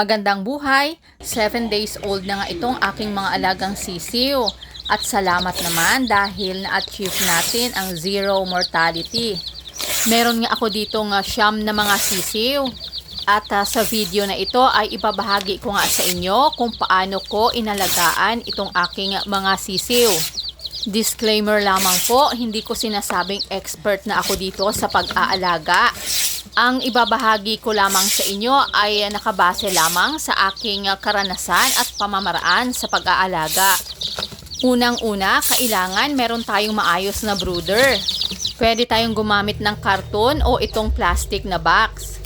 Magandang buhay, 7 days old na nga itong aking mga alagang sisiw. At salamat naman dahil na-achieve natin ang zero mortality. Meron nga ako dito nga siyam na mga sisiw. At ah, sa video na ito ay ibabahagi ko nga sa inyo kung paano ko inalagaan itong aking mga sisiw. Disclaimer lamang po, hindi ko sinasabing expert na ako dito sa pag-aalaga. Ang ibabahagi ko lamang sa inyo ay nakabase lamang sa aking karanasan at pamamaraan sa pag-aalaga. Unang-una, kailangan meron tayong maayos na brooder. Pwede tayong gumamit ng karton o itong plastic na box.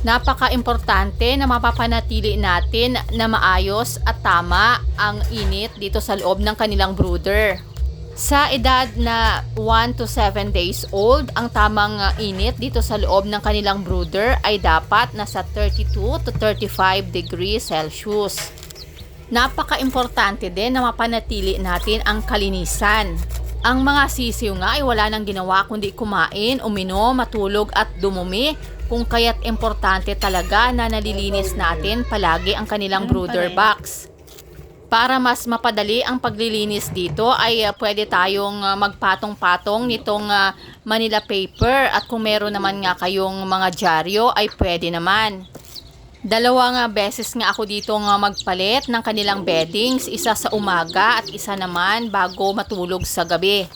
Napaka-importante na mapapanatili natin na maayos at tama ang init dito sa loob ng kanilang brooder. Sa edad na 1 to 7 days old, ang tamang uh, init dito sa loob ng kanilang brooder ay dapat nasa 32 to 35 degrees Celsius. Napaka-importante din na mapanatili natin ang kalinisan. Ang mga sisiw nga ay wala nang ginawa kundi kumain, uminom, matulog at dumumi kung kaya't importante talaga na nalilinis natin palagi ang kanilang brooder box. Para mas mapadali ang paglilinis dito ay uh, pwede tayong uh, magpatong-patong nitong uh, Manila paper at kung meron naman nga kayong mga dyaryo ay pwede naman. Dalawang beses nga ako dito nga magpalit ng kanilang beddings, isa sa umaga at isa naman bago matulog sa gabi.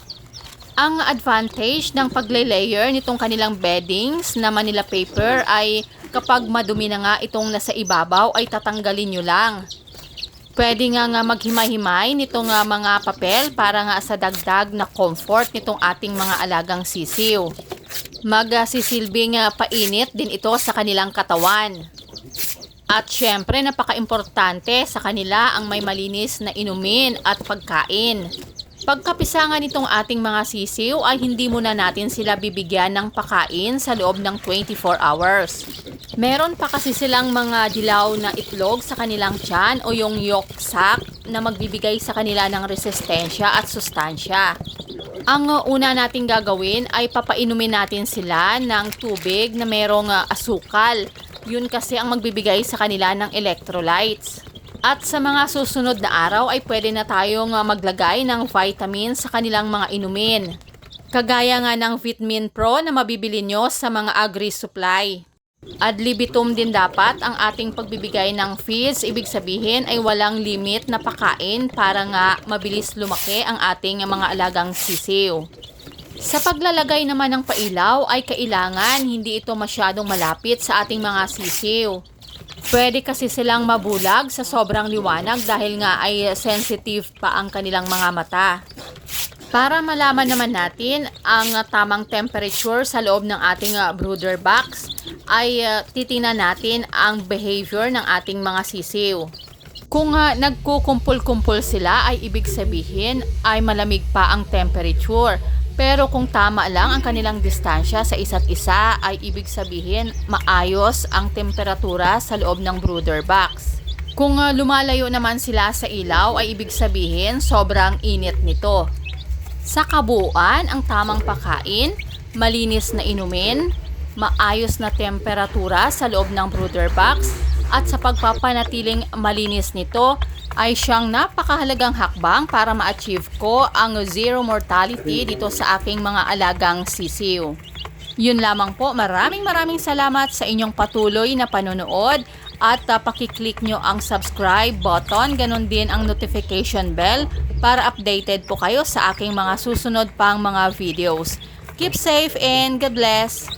Ang advantage ng pagle-layer nitong kanilang beddings na Manila paper ay kapag madumi na nga itong nasa ibabaw ay tatanggalin nyo lang. Pwede nga nga maghimay-himay nitong nga mga papel para nga sa dagdag na comfort nitong ating mga alagang sisiw. Magsisilbing uh, painit din ito sa kanilang katawan. At syempre, napaka-importante sa kanila ang may malinis na inumin at pagkain. Pagkapisangan nitong ating mga sisiw ay hindi muna natin sila bibigyan ng pakain sa loob ng 24 hours. Meron pa kasi silang mga dilaw na itlog sa kanilang tiyan o yung yolk sac na magbibigay sa kanila ng resistensya at sustansya. Ang una nating gagawin ay papainumin natin sila ng tubig na merong asukal. Yun kasi ang magbibigay sa kanila ng electrolytes. At sa mga susunod na araw ay pwede na tayong uh, maglagay ng vitamins sa kanilang mga inumin. Kagaya nga ng Vitamin Pro na mabibili nyo sa mga agri-supply. Ad libitum din dapat ang ating pagbibigay ng feeds, ibig sabihin ay walang limit na pakain para nga mabilis lumaki ang ating mga alagang sisiw. Sa paglalagay naman ng pailaw ay kailangan hindi ito masyadong malapit sa ating mga sisiw. Pwede kasi silang mabulag sa sobrang liwanag dahil nga ay sensitive pa ang kanilang mga mata. Para malaman naman natin ang tamang temperature sa loob ng ating uh, brooder box, ay uh, titingnan natin ang behavior ng ating mga sisiw. Kung uh, nagkukumpul-kumpul sila ay ibig sabihin ay malamig pa ang temperature. Pero kung tama lang ang kanilang distansya sa isa't isa ay ibig sabihin maayos ang temperatura sa loob ng brooder box. Kung uh, lumalayo naman sila sa ilaw ay ibig sabihin sobrang init nito. Sa kabuuan, ang tamang pakain, malinis na inumin, maayos na temperatura sa loob ng brooder box, at sa pagpapanatiling malinis nito ay siyang napakahalagang hakbang para ma-achieve ko ang zero mortality dito sa aking mga alagang sisiw. Yun lamang po, maraming maraming salamat sa inyong patuloy na panonood at uh, pakiclick nyo ang subscribe button, ganun din ang notification bell para updated po kayo sa aking mga susunod pang mga videos. Keep safe and God bless!